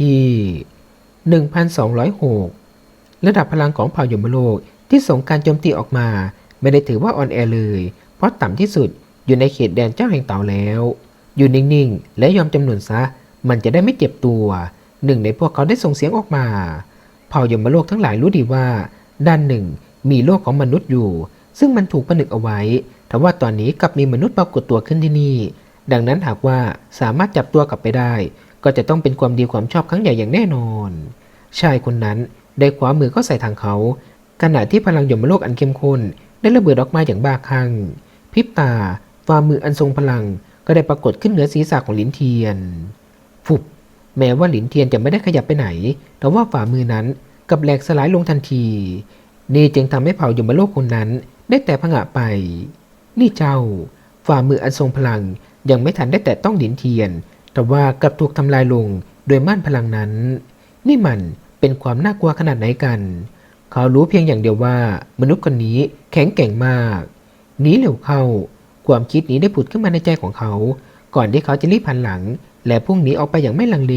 ที่ 1206 ระดับพลังของเผ่ายมโลกที่ส่งการโจมตีออกมา ไม่ได้ถือว่าอ่อนแอเลย เพราะต่ำที่สุดอยู่ในเขตแดนเจ้าแห่งเต่าแล้ว อยู่นิ่งๆ และยอมจำนวนซะ มันจะได้ไม่เจ็บตัว หนึ่งในพวกเขาได้ส่งเสียงออกมา เผ่ายมโลกทั้งหลายรู้ดีว่า ด้านหนึ่งมีโลกของมนุษย์อยู่ ซึ่งมันถูกผนึกเอาไว้แต่ว่าตอนนี้กลับมีมนุษย์ปรากฏตัวขึ้นที่นี่ ดังนั้นหากว่าสามารถจับตัวกลับไปได้ ก็จะต้องเป็นความดีความชอบครั้งใหญ่อย่างแน่นอน ชายคนนั้นได้ขวามือเข้าใส่ทางเขา ขณะที่พลังยมโลกอันเข้มข้นได้ระเบิดออกมาอย่างบ้าคลั่งพริบตาฝ่ามืออันทรงพลังก็ได้ปรากฏขึ้นเหนือศีรษะของหลินเทียน ฟุบ แม้ว่าหลินเทียนจะไม่ได้ขยับไปไหน แต่ว่าฝ่ามือนั้นกับแหลกสลายลงทันที นี่จึงทำให้เผ่ายมโลกคนนั้นได้แต่ผงะไป นี่เจ้า ฝ่ามืออันทรงพลังยังไม่ทันได้แตะต้องหลินเทียน แต่ว่ากลับถูกทำลายลงโดยม่านพลังนั้น นี่มันเป็นความน่ากลัวขนาดไหนกัน เขารู้เพียงอย่างเดียวว่ามนุษย์คนนี้แข็งแกร่งมากหนีเร็วเข้า ความคิดนี้ได้ผุดขึ้นมาในใจของเขา ก่อนที่เขาจะรีบหันหลัง และพุ่งหนีออกไปอย่างไม่ลังเล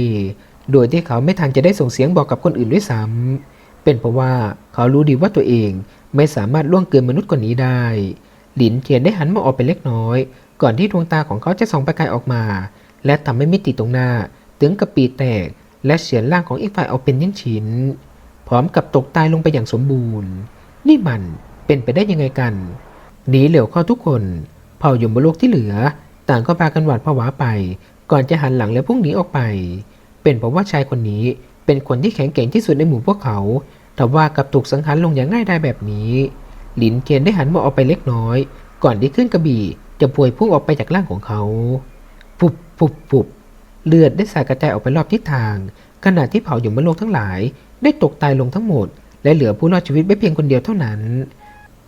โดยที่เขาไม่ทันจะได้ส่งเสียงบอกกับคนอื่นด้วยซ้ำเป็นเพราะว่าเขารู้ดีว่าตัวเองไม่สามารถล่วงเกินมนุษย์คนนี้ได้ หลินเทียนได้หันมาออกไปเล็กน้อย ก่อนที่ดวงตาของเขาจะส่องประกายออกมา และทำให้มิติตรงหน้า ถึงกับปีแตก และเฉือนร่างของอีกฝ่ายออกเป็นยิ่งชิ้น พร้อมกับตกตายลงไปอย่างสมบูรณ์ นี่มันเป็นไปได้ยังไงกัน หนีเหลวเข้าทุกคน เผ่ายมโลกที่เหลือ ต่างก็พากันหวาดผวาไป ก่อนจะหันหลังและพุ่งหนีออกไป เป็นเพราะว่าชายคนนี้เป็นคนที่แข็งแกร่งที่สุดในหมู่พวกเขาแต่ว่ากับถูกสังหารลงอย่างง่ายได้แบบนี้ หลินเทียนได้หันมาออกไปเล็กน้อย ก่อนที่ขึ้นกระบี่จะพวยพุ่งออกไปจากร่างของเขา ปุบปุบเลือดได้สาดกระจายออกไปรอบทิศทาง ขณะที่เผาหยมโลกทั้งหลาย ได้ตกตายลงทั้งหมด และเหลือผู้รอดชีวิตไว้เพียงคนเดียวเท่านั้น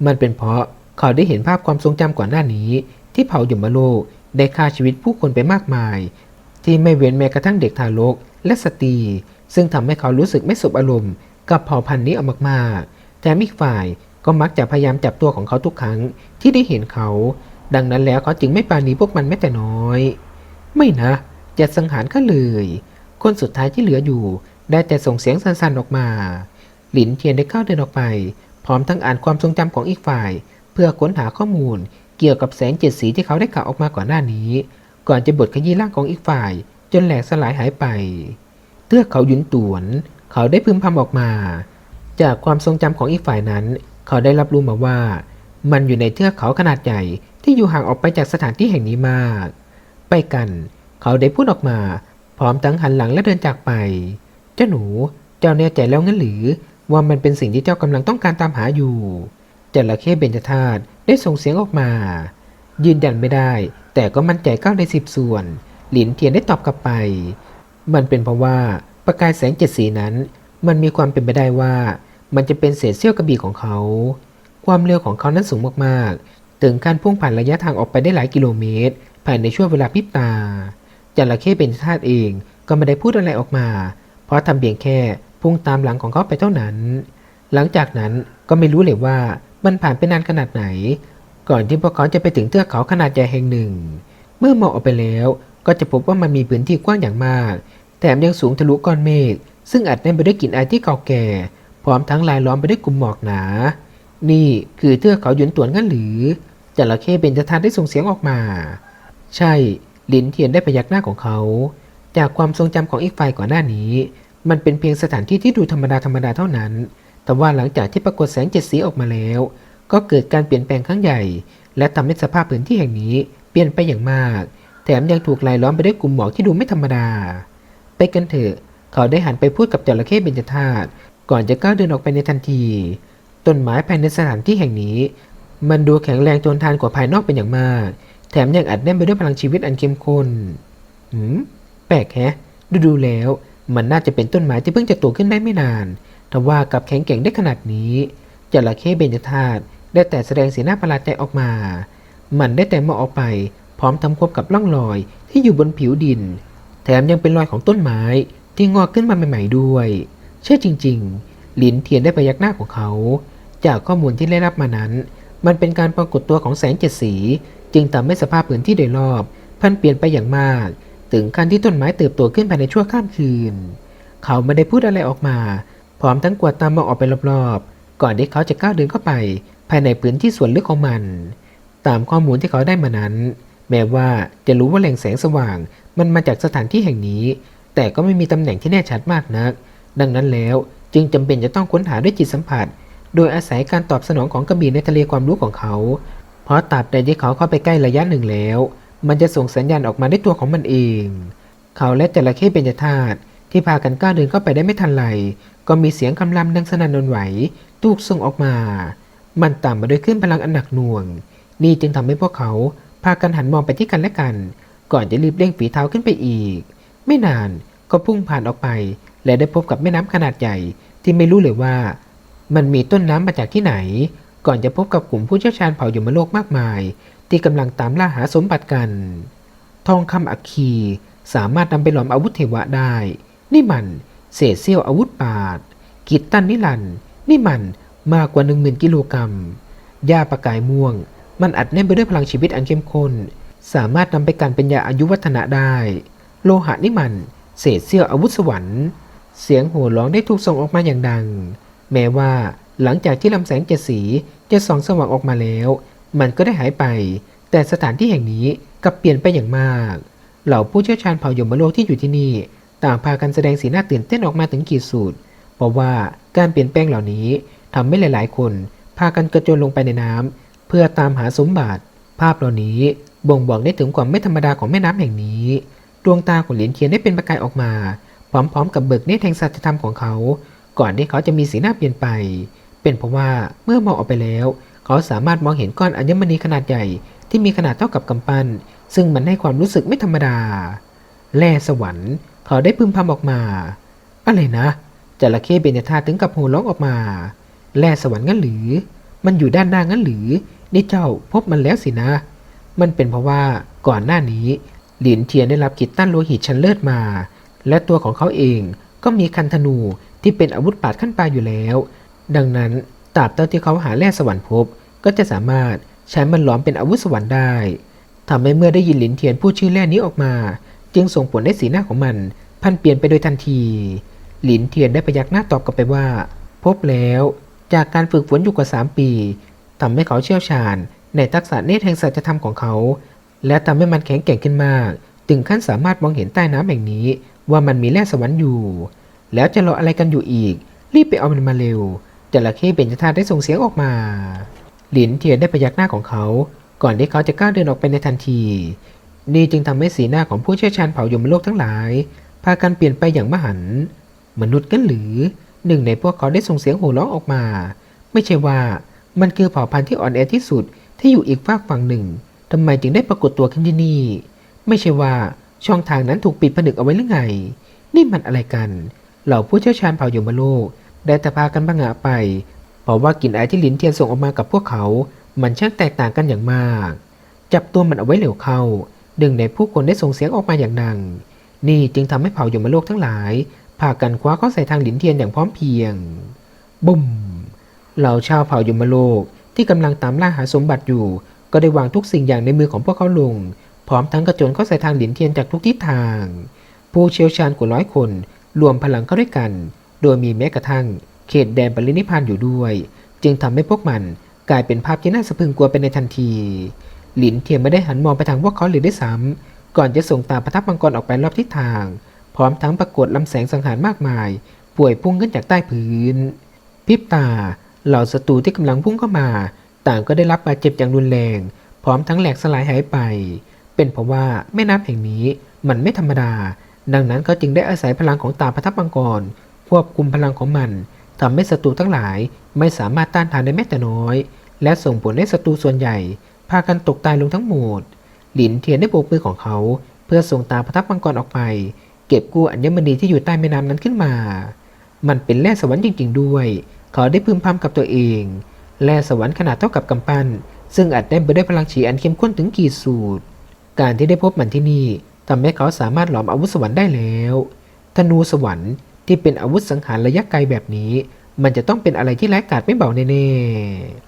มันเป็นเพราะเขาได้เห็นภาพความทรงจำก่อนหน้านี้ ที่เผาหยมโลกได้ฆ่าชีวิตผู้คนไปมากมาย ที่ไม่เว้นแม้กระทั่งเด็กทารกและสตรีซึ่งทำให้เขารู้สึกไม่สบอารมณ์ กับเผ่าพันธุ์นี้เอามากๆแต่อีกฝ่ายก็มักจะพยายามจับตัวของเขาทุกครั้งที่ได้เห็นเขา ดังนั้นแล้วเขาจึงไม่ปาณีพวกมันแม้แต่น้อย ไม่นะจะสังหารข้าเลย คนสุดท้ายที่เหลืออยู่ ได้แต่ส่งเสียงสั้นๆออกมา หลินเทียนได้เข้าเดินออกไป พร้อมทั้งอ่านความทรงจำของอีกฝ่าย เพื่อค้นหาข้อมูล เกี่ยวกับแสงเจ็ดสีที่เขาได้กล่าวออกมาก่อนหน้านี้ ก่อนจะบดขยี้ร่างของอีกฝ่าย จนแหลกสลายหายไปเทือกเขาหยุนตวน เขาได้พึมพำออกมา จากความทรงจำของอีกฝ่ายนั้น เขาได้รับรู้มาว่า มันอยู่ในเทือกเขาขนาดใหญ่ที่อยู่ห่างออกไปจากสถานที่แห่งนี้มาก ไปกัน เขาได้พูดออกมา พร้อมทั้งหันหลังและเดินจากไป เจ้าหนู เจ้าแน่ใจแล้วงั้นหรือ ว่ามันเป็นสิ่งที่เจ้ากำลังต้องการตามหาอยู่ จระเข้เบญจธาตุได้ส่งเสียงออกมา ยืนยันไม่ได้ แต่ก็มั่นใจเก้าในสิบส่วน หลินเทียนได้ตอบกลับไป มันเป็นเพราะว่าประกายแสงเจ็ดสีนั้น มันมีความเป็นไปได้ว่า มันจะเป็นเศษเสี้ยวกระบี่ของเขา ความเร็วของเขานั้นสูงมากๆ ถึงการพุ่งผ่านระยะทางออกไปได้หลายกิโลเมตร ภายในช่วงเวลาพริบตาจระเข้เป็นธาตุเองก็ไม่ได้พูดอะไรออกมา เพราะทำเพียงแค่พุ่งตามหลังของเขาไปเท่านั้น หลังจากนั้นก็ไม่รู้เลยว่ามันผ่านไปนานขนาดไหน ก่อนที่พวกเขาจะไปถึงเทือกเขาขนาดใหญ่แห่งหนึ่ง เมื่อมองออกไปแล้วก็จะพบว่ามันมีพื้นที่กว้างอย่างมาก แถมยังสูงทะลุก้อนเมฆซึ่งอาจแน่นไปด้วยกลิ่นอายที่เก่าแก่ พร้อมทั้งลายล้อมไปด้วยกลุ่มหมอกหนา นี่คือเทือกเขาหยุนตวนงั้นหรือจระเข้เป็นจทานได้ส่งเสียงออกมา ใช่หลินเทียนได้พยักหน้าของเขา จากความทรงจำของอีกฝ่ายก่อนหน้านี้ มันเป็นเพียงสถานที่ที่ดูธรรมดาธรรมดาเท่านั้น แต่ว่าหลังจากที่ปรากฏแสงเจ็ดสีออกมาแล้ว ก็เกิดการเปลี่ยนแปลงครั้งใหญ่ และทำให้สภาพพื้นที่แห่งนี้เปลี่ยนไปอย่างมาก แถมยังถูกลายล้อมไปด้วยกลุ่มหมอกที่ดูไม่ธรรมดา ไปกันเถอะ เขาได้หันไปพูดกับจระเข้เบญจธาตุก่อนจะก้าวเดินออกไปในทันที ต้นไม้ภายในสถานที่แห่งนี้ มันดูแข็งแรงทนทานกว่าภายนอกเป็นอย่างมาก แถมยังอัดแน่นไปด้วยพลังชีวิตอันเข้มข้นหืมแปลกแฮะ ดูดูแล้ว มันน่าจะเป็นต้นไม้ที่เพิ่งจะโตขึ้นได้ไม่นานแต่ว่ากับแข็งแกร่งได้ขนาดนี้จระเข้เบญจธาตุได้แต่แสดงสีหน้าประหลาดใจออกมา มันได้แต่มองออกไป พร้อมทำควบกับร่องรอยที่อยู่บนผิวดิน แถมยังเป็นรอยของต้นไม้ที่งอกขึ้นมาใหม่ ๆ ด้วย เชื่อจริง ๆ หลินเทียนได้พยักหน้าของเขา จากข้อมูลที่ได้รับมานั้น มันเป็นการปรากฏตัวของแสงเจ็ดสี จึงทำให้สภาพพื้นที่โดยรอบพันเปลี่ยนไปอย่างมาก ถึงขั้นที่ต้นไม้เติบโตขึ้นภายในชั่วข้ามคืน เขาไม่ได้พูดอะไรออกมา พร้อมทั้งกวาดตามองออกไปรอบๆ ก่อนที่เขาจะก้าวเดินเข้าไป ภายในพื้นที่ส่วนลึกของมัน ตามข้อมูลที่เขาได้มานั้น แม้ว่าจะรู้ว่าแหล่งแสงสว่าง มันมาจากสถานที่แห่งนี้ แต่ก็ไม่มีตำแหน่งที่แน่ชัดมากนัก ดังนั้นแล้วจึงจำเป็นจะต้องค้นหาด้วยจิตสัมผัส โดยอาศัยการตอบสนองของกระบี่ในทะเลความรู้ของเขา เพราะตราบใดที่เขาเข้าไปใกล้ระยะหนึ่งแล้ว มันจะส่งสัญญาณออกมาด้วยตัวของมันเอง เขาและจระเข้เบญจธาตุที่พากันก้าวเดินเข้าไปได้ไม่ทันไรก็มีเสียงคำรามดังสนั่นหวันไหวตูกส่งออกมา มันตามมาด้วยคลื่นพลังอันหนักหน่วง นี่จึงทำให้พวกเขาพากันหันมองไปที่กันและกัน ก่อนจะรีบเร่งฝีเท้าขึ้นไปอีก ไม่นานก็พุ่งผ่านออกไป และได้พบกับแม่น้ำขนาดใหญ่ที่ไม่รู้เลยว่า มันมีต้นน้ำมาจากที่ไหน ก่อนจะพบกับกลุ่มผู้เชี่ยวชาญเผ่ายมโลกมากมาย ที่กำลังตามล่าหาสมบัติกัน ทองคำอัคคีสามารถนำไปหลอมอาวุธเทวะได้ นี่มันเศษเสี้ยวอาวุธปาด กิตตันนิลันนี่มันมากกว่าหนึ่งหมื่นกิโลกรัมยาประกายม่วง มันอัดแน่นไปด้วยพลังชีวิตอันเข้มข้น สามารถนำไปกันเป็นยาอายุวัฒนะได้ โลหะนี่มัน เศษเสี้ยวอาวุธสวรรค์ เสียงโห่ร้องได้ถูกส่งออกมาอย่างดัง แม้ว่า หลังจากที่ลำแสงเจ็ดสีจะส่องสว่างออกมาแล้ว มันก็ได้หายไป แต่สถานที่แห่งนี้กลับเปลี่ยนไปอย่างมาก เหล่าผู้เชี่ยวชาญเผ่ายมโลกที่อยู่ที่นี่ ต่างพากันแสดงสีหน้าตื่นเต้นออกมาถึงขีดสุด เพราะว่าการเปลี่ยนแปลงเหล่านี้ทำให้หลายๆ คนพากันกระโจนลงไปในน้ำเพื่อตามหาสมบัติ ภาพเหล่านี้บ่งบอกได้ถึงความไม่ธรรมดาของแม่น้ำแห่งนี้ ดวงตาของเหรียญเทียนได้เป็นประกายออกมา พร้อม ๆ กับเบิกเนตรแห่งสัจธรรมของเขา ก่อนที่เขาจะมีสีหน้าเปลี่ยนไป เป็นเพราะว่าเมื่อมองออกไปแล้ว เขาสามารถมองเห็นก้อนอัญมณีขนาดใหญ่ที่มีขนาดเท่ากับกำปั้น ซึ่งมันให้ความรู้สึกไม่ธรรมดา แล่สวรรค์เขาได้พึมพำออกมา อะไรนะจระเข้เบญจธาถึงกับโห่ร้องออกมา แล่สวรรค์งั้นหรือ มันอยู่ด้านหน้างั้นหรือ นี่เจ้าพบมันแล้วสินะ มันเป็นเพราะว่าก่อนหน้านี้ หลินเทียนได้รับกิตตันโลหิตชั้นเลิศมา และตัวของเขาเองก็มีคันธนูที่เป็นอาวุธปาดขั้นปลายอยู่แล้ว ดังนั้นตราบเท่าที่เขาหาแร่สวรรค์พบ ก็จะสามารถใช้มันหลอมเป็นอาวุธสวรรค์ได้ทำให้เมื่อได้ยินหลินเทียนพูดชื่อแร่นี้ออกมา จึงส่งผลให้สีหน้าของมันพันเปลี่ยนไปโดยทันที หลินเทียนได้พยักหน้าตอบกลับไปว่า พบแล้ว จากการฝึกฝนอยู่กว่า 3 ปีทำให้เขาเชี่ยวชาญ ในทักษะเนตรแห่งสัจธรรมของเขา และทำให้มันแข็งแกร่งขึ้นมาก ถึงขั้นสามารถมองเห็นใต้น้ำแห่งนี้ ว่ามันมีแร่สวรรค์อยู่ แล้วจะรออะไรกันอยู่อีก รีบไปเอามันมาเร็ว จระเข้เบญจธาตุได้ส่งเสียงออกมา หลินเทียนได้พยักหน้าของเขา ก่อนที่เขาจะก้าวเดินออกไปในทันที นี่จึงทำให้สีหน้าของผู้เชี่ยวชาญเผ่ายมโลกทั้งหลาย พากันเปลี่ยนไปอย่างมหันต์มนุษย์กันหรือหนึ่งในพวกเขาได้ส่งเสียงโห่ร้องออกมา ไม่ใช่ว่ามันคือเผ่าพันธุ์ที่อ่อนแอที่สุดที่อยู่อีกฝากฝั่งหนึ่งทำไมจึงได้ปรากฏตัวขึ้นที่นี่ ไม่ใช่ว่าช่องทางนั้นถูกปิดผนึกเอาไว้หรือไง นี่มันอะไรกัน เหล่าผู้เชี่ยวชาญเผ่ายมโลก ได้แต่พากันบังอาไป เพราะว่ากลิ่นไอที่ลินเทียนส่งออกมากับพวกเขา มันช่างแตกต่างกันอย่างมาก จับตัวมันเอาไว้เหลวเข้าหนึ่งในผู้คนได้ส่งเสียงออกมาอย่างดัง นี่จึงทำให้เผ่ายมโลกทั้งหลายพากันคว้าเข้าใส่ทางลินเทียนอย่างพร้อมเพียง บุ้ม เหล่าชาวเผ่ายมโลกที่กำลังตามล่าหาสมบัติอยู่ ก็ได้วางทุกสิ่งอย่างในมือของพวกเขาลง พร้อมทั้งกระโจนเข้าใส่ทางหลินเทียนจากทุกทิศทาง ผู้เชี่ยวชาญกว่าร้อยคน รวมพลังเข้าด้วยกัน โดยมีแม้กระทั่งเขตแดนปรินิพานอยู่ด้วย จึงทำให้พวกมันกลายเป็นภาพที่น่าสะพรึงกลัวไปในทันที หลินเทียนไม่ได้หันมองไปทางพวกเขาเลยด้วยซ้ำก่อนจะส่งตาประทับมังกรออกไปรอบทิศทาง พร้อมทั้งปรากฏลำแสงสังหารมากมาย ป่วยพุ่งขึ้นจากใต้พื้นพริบตา เหล่าศัตรูที่กำลังพุ่งเข้ามา ต่างก็ได้รับบาดเจ็บอย่างรุนแรง พร้อมทั้งแหลกสลายหายไป เป็นเพราะว่าแม่น้ำแห่งนี้มันไม่ธรรมดา ดังนั้นเขาจึงได้อาศัยพลังของตาประทับมังกร ควบคุมพลังของมันทำให้ศัตรูทั้งหลายไม่สามารถต้านทานได้แม้แต่น้อย และส่งผลให้ศัตรูส่วนใหญ่ พากันตกตายลงทั้งหมด หลินเทียนได้โบกมือของเขา เพื่อส่งตาประทับมังกรออกไป เก็บกู้อัญมณีที่อยู่ใต้แม่น้ำนั้นขึ้นมา มันเป็นแร่สวรรค์จริง ๆ ด้วย เขาได้พึมพำกับตัวเองแร่สวรรค์ขนาดเท่ากับกำปั้น ซึ่งอัดแน่นไปด้วยพลังฉีอันเข้มข้นถึงกี่สูตร การที่ได้พบมันที่นี่ทำให้เขาสามารถหลอมอาวุธสวรรค์ได้แล้ว ธนูสวรรค์ ที่เป็นอาวุธสังหารระยะไกลแบบนี้ มันจะต้องเป็นอะไรที่ร้ายกาจไม่เบาแน่ๆ